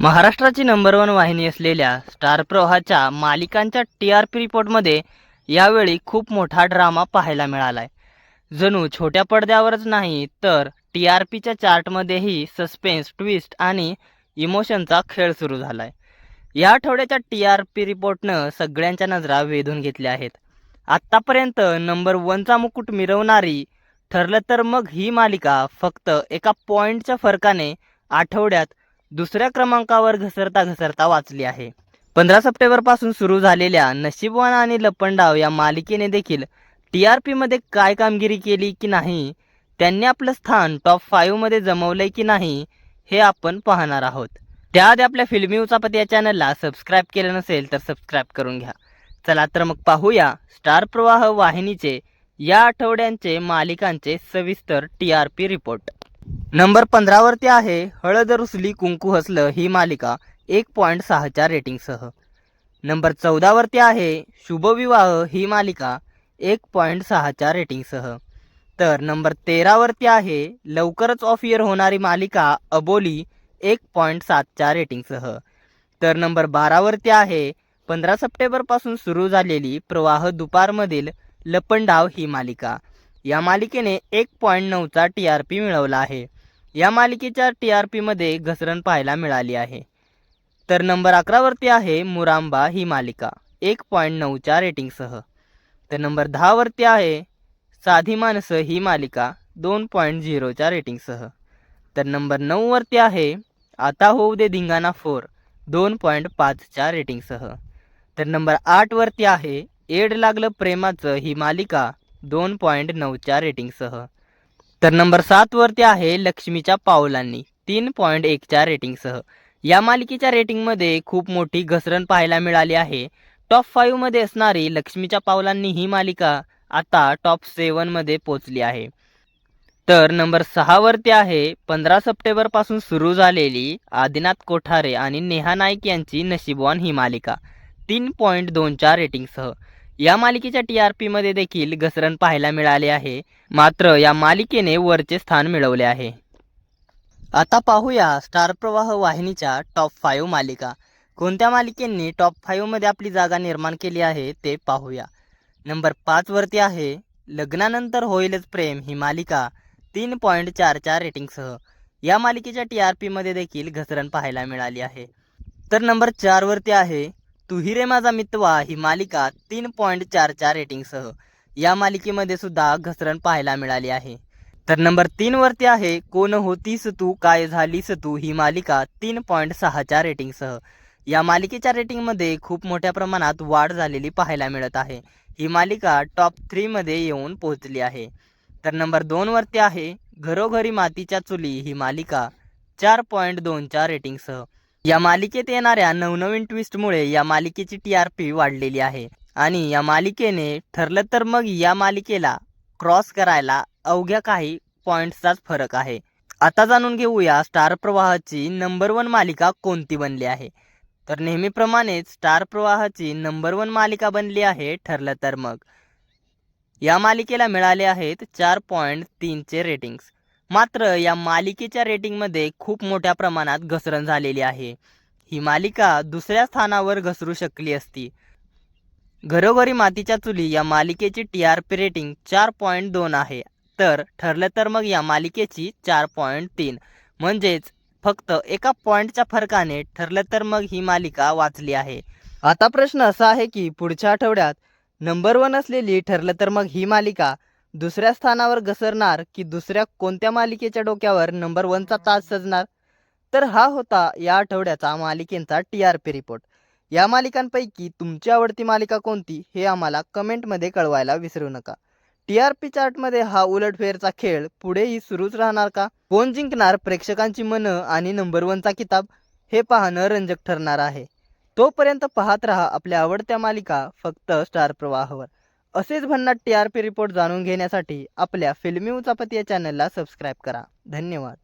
महाराष्ट्राची number one वाहिनी असलेल्या स्टार प्रवाहाच्या मालिकांच्या टी आर पी रिपोर्टमध्ये यावेळी खूप मोठा ड्रामा पाहायला मिळाला आहे जणू छोट्या पडद्यावरच नाही तर टी आर पीच्या चार्टमध्येही सस्पेन्स ट्विस्ट आणि इमोशनचा खेळ सुरू झाला आहे या आठवड्याच्या टी आर पी रिपोर्टनं सगळ्यांच्या नजरा वेधून घेतल्या आहेत. आत्तापर्यंत नंबर वनचा मुकुट मिरवणारी ठरलं तर मग ही मालिका फक्त एका पॉईंटच्या फरकाने आठवड्यात दुसऱ्या क्रमांकावर घसरता घसरता वाचली आहे. पंधरा सप्टेंबरपासून सुरू झालेल्या नशीबवान आणि लपंडाव या मालिकेने देखील टी आर पीमध्ये काय कामगिरी केली की नाही त्यांनी आपलं स्थान टॉप फाईव्हमध्ये जमवलंय की नाही हे आपण पाहणार आहोत. त्याआधी आपल्या फिल्मी उचापत या चॅनलला सबस्क्राईब केलं नसेल तर सबस्क्राईब करून घ्या. चला तर मग पाहूया स्टार प्रवाह वाहिनीचे या आठवड्यांचे मालिकांचे सविस्तर T R P report number पंधरावरती आहे हळद रुसली कुंकू हसलं ही मालिका एक पॉईंट सहाच्या रेटिंगसह नंबर चौदावरती आहे शुभविवाह ही मालिका एक पॉईंट सहाच्या रेटिंगसह तर नंबर तेरावरती आहे लवकरच ऑफ इयर होणारी मालिका अबोली एक पॉईंट सातच्या रेटिंगसह तर नंबर बारावरती आहे पंधरा सप्टेंबरपासून सुरू झालेली प्रवाह दुपारमधील लपंडाव ही मालिका. या मालिकेने एक पॉईंट नऊचा टी आर पी मिळवला आहे. या मालिकेच्या टी आर पीमध्ये घसरण पाहायला मिळाली आहे. तर नंबर अकरावरती आहे मुरांबा ही मालिका एक पॉईंट नऊच्या रेटिंगसह तर नंबर दहावरती आहे साधी माणसं ही मालिका दोन पॉईंट झिरोच्या रेटिंगसह तर नंबर नऊवरती आहे आता होऊ दे धिंगाणा फोर दोन पॉईंट पाचच्या रेटिंगसह तर नंबर आठवरती आहे एड लागलं प्रेमाचं ही मालिका दोन पॉईंट नऊच्या रेटिंगसह. तर नंबर सातवरती आहे लक्ष्मीच्या पावलांनी तीन पॉईंट एकच्या रेटिंगसह. या मालिकेच्या रेटिंगमध्ये खूप मोठी घसरण पाहायला मिळाली आहे. टॉप फाईव्हमध्ये असणारी लक्ष्मीच्या पावलांनी ही मालिका आता टॉप सेवनमध्ये पोचली आहे. तर नंबर सहावरती आहे पंधरा सप्टेंबरपासून सुरू झालेली आदिनाथ कोठारे आणि नेहा नाईक यांची नशीबवान ही मालिका तीन पॉईंट दोनच्या रेटिंगसह. या मालिकेच्या टी आर पीमध्ये देखील घसरण पाहायला मिळाले आहे. मात्र या मालिकेने वरचे स्थान मिळवले आहे. आता पाहूया स्टार प्रवाह वाहिनीच्या टॉप फाईव्ह मालिका. कोणत्या मालिकेंनी टॉप फाईव्हमध्ये आपली जागा निर्माण केली आहे ते पाहूया. नंबर पाचवरती आहे लग्नानंतर होईलच प्रेम ही मालिका. तीन पॉईंट चारच्या रेटिंगसह या मालिकेच्या टी आर पीमध्ये देखील घसरण पाहायला मिळाली आहे. तर नंबर चारवरती आहे तू रे माझा मितवा ही मालिका तीन पॉईंट चारच्या रेटिंगसह या मालिकेमध्ये सुद्धा घसरण पाहायला मिळाली आहे. तर नंबर तीनवरती आहे कोण होतीस तू काय झालीस तू ही मालिका तीन पॉईंट सहाच्या रेटिंगसह या मालिकेच्या रेटिंगमध्ये खूप मोठ्या प्रमाणात वाढ झालेली पाहायला मिळत आहे. ही मालिका टॉप थ्रीमध्ये येऊन पोहोचली आहे. तर नंबर दोनवरती आहे घरोघरी मातीच्या चुली ही मालिका चार पॉईंट दोनच्या रेटिंगसह या मालिकेत येणाऱ्या नवनवीन ट्विस्टमुळे या मालिकेची टी आर पी वाढलेली आहे. आणि या मालिकेने ठरलं तर मग या मालिकेला क्रॉस करायला अवघ्या काही पॉईंट्सचाच फरक आहे. आता जाणून घेऊया स्टार प्रवाहाची नंबर वन मालिका कोणती बनली आहे. तर नेहमीप्रमाणेच स्टार प्रवाहाची नंबर वन मालिका बनली आहे ठरलं तर मग. या मालिकेला मिळाले आहेत चार पॉईंट तीनचे रेटिंग्स मात्र या मालिकेच्या रेटिंगमध्ये खूप मोठ्या प्रमाणात घसरण झालेली आहे. ही मालिका दुसऱ्या स्थानावर घसरू शकली असती. घरोघरी मातीच्या चुली या मालिकेची टी आर पी रेटिंग चार पॉईंट दोन आहे. तर ठरलं तर मग या मालिकेची चार पॉईंट तीन. म्हणजेच फक्त एका पॉईंटच्या फरकाने ठरलं तर मग ही मालिका वाचली आहे. आता प्रश्न असा आहे की पुढच्या आठवड्यात नंबर वन असलेली ठरलं तर मग ही मालिका दुसऱ्या स्थानावर घसरणार की दुसऱ्या कोणत्या मालिकेच्या डोक्यावर नंबर वनचा ताज सजणार? तर हा होता या आठवड्याचा मालिकेंचा टी आर पी रिपोर्ट या मालिकांपैकी तुमची आवडती मालिका कोणती हे आम्हाला कमेंटमध्ये कळवायला विसरू नका. टी आर पी चार्टमध्ये हा उलटफेरचा खेळ पुढेही सुरूच राहणार का? कोण जिंकणार प्रेक्षकांची मनं आणि नंबर वनचा किताब? हे पाहणं रंजक ठरणार आहे. तोपर्यंत पाहत राहा आपल्या आवडत्या मालिका फक्त स्टार प्रवाहावर. असेच भन्नाट टी आर पी रिपोर्ट जाणून घेण्यासाठी आपल्या फिल्मी उचापती या चॅनलला सबस्क्राईब करा. धन्यवाद.